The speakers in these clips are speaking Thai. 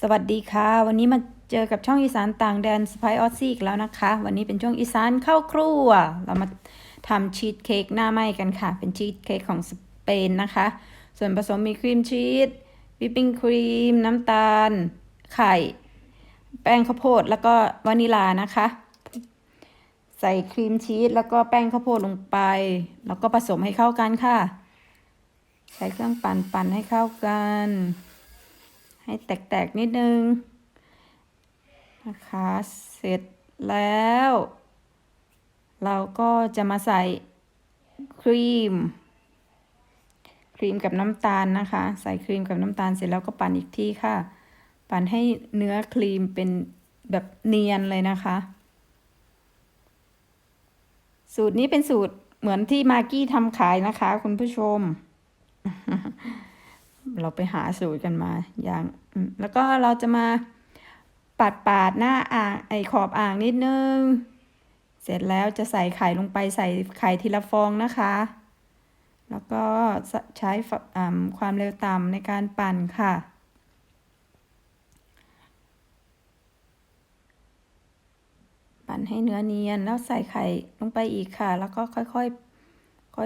สวัสดีค่ะ วันนี้มาเจอกับช่องอีสานต่างแดนสไปออซี่อีกแล้วนะคะ วันนี้เป็นช่วงอีสานเข้าครัว เรามาทำชีสเค้กหน้าไหม้กันค่ะ เป็นชีสเค้กของสเปนนะคะ ส่วนผสมมีครีมชีสวิปปิ้งครีม น้ำตาล ไข่ แป้งข้าวโพดแล้วก็วานิลานะคะ ใส่ครีมชีสแล้วก็แป้งข้าวโพดลงไป แล้วก็ผสมให้เข้ากันค่ะ ใช้เครื่องปั่นปั่นให้เข้ากัน ให้แตกๆนิดนึงนะคะ เสร็จแล้ว เราก็จะมาใส่ครีม ครีมกับน้ำตาลนะคะ ใส่ครีมกับน้ำตาลเสร็จแล้วก็ปั่นอีกทีค่ะ ปั่นให้เนื้อครีมเป็นแบบเนียนเลยนะคะ สูตรนี้เป็นสูตรเหมือนที่มากกี้ทำขายนะคะ คุณผู้ชม เราไปหาสูตรกันมาอย่าง แล้วก็เราจะมาปัดปาดหน้าอ่างไอขอบอ่างนิดนึง เสร็จแล้วจะใส่ไข่ลงไปใส่ไข่ทีละฟองนะคะ แล้วก็ใช้ความเร็วต่ำในการปั่นค่ะปั่นให้เนื้อเนียนแล้วใส่ไข่ลงไปอีกค่ะ แล้วก็ค่อย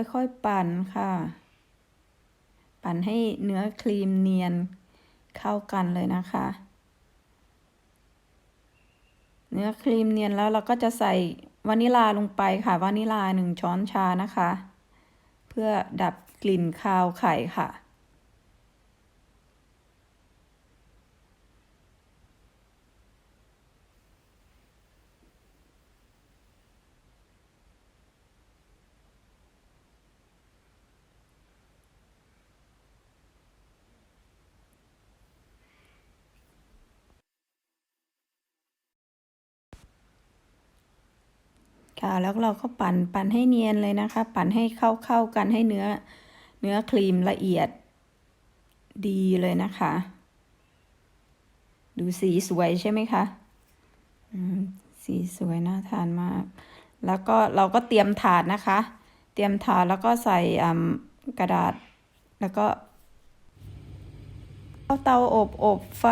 ๆ ค่อยๆ ปั่นค่ะ ปั่นให้เนื้อครีมเนียนเข้ากันเลยนะคะ เนื้อครีมเนียนแล้วเราก็จะใส่วานิลาลงไปค่ะวานิลาหนึ่งช้อนชานะคะ เพื่อดับกลิ่นคาวไข่ค่ะ ค่ะแล้วเราก็ปั่นปั่นให้เนียนเลยนะคะ ปั่นให้เข้าเข้ากันให้เนื้อ เนื้อครีมละเอียดดีเลยนะคะ ดูสีสวยใช่ไหมคะอืมสีสวยน่าทานมาก แล้วก็เราก็เตรียมถาดนะคะ เตรียมถาดแล้วก็ใส่กระดาษ แล้วก็เข้าเตาอบอบไฟ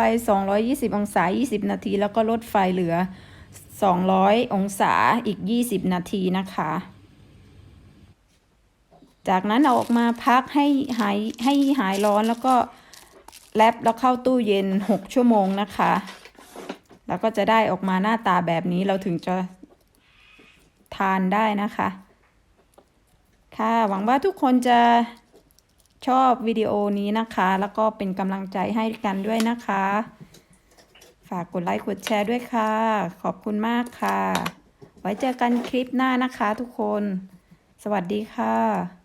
220 องศา 20 นาที แล้วก็ลดไฟเหลือ 200 องศาอีก 20 นาทีนะคะ จากนั้นเอาออกมาพักให้หายให้หายร้อนแล้วก็แรปแล้วเข้าตู้เย็น 6 ชั่วโมงนะคะ แล้วก็จะได้ออกมาหน้าตาแบบนี้เราถึงจะทานได้นะคะ ค่ะ หวังว่าทุกคนจะชอบวิดีโอนี้นะคะ แล้วก็เป็นกำลังใจให้กันด้วยนะคะ ฝากกดไลค์กดแชร์ด้วยค่ะ ขอบคุณมากค่ะ ไว้เจอกันคลิปหน้านะคะทุกคน สวัสดีค่ะ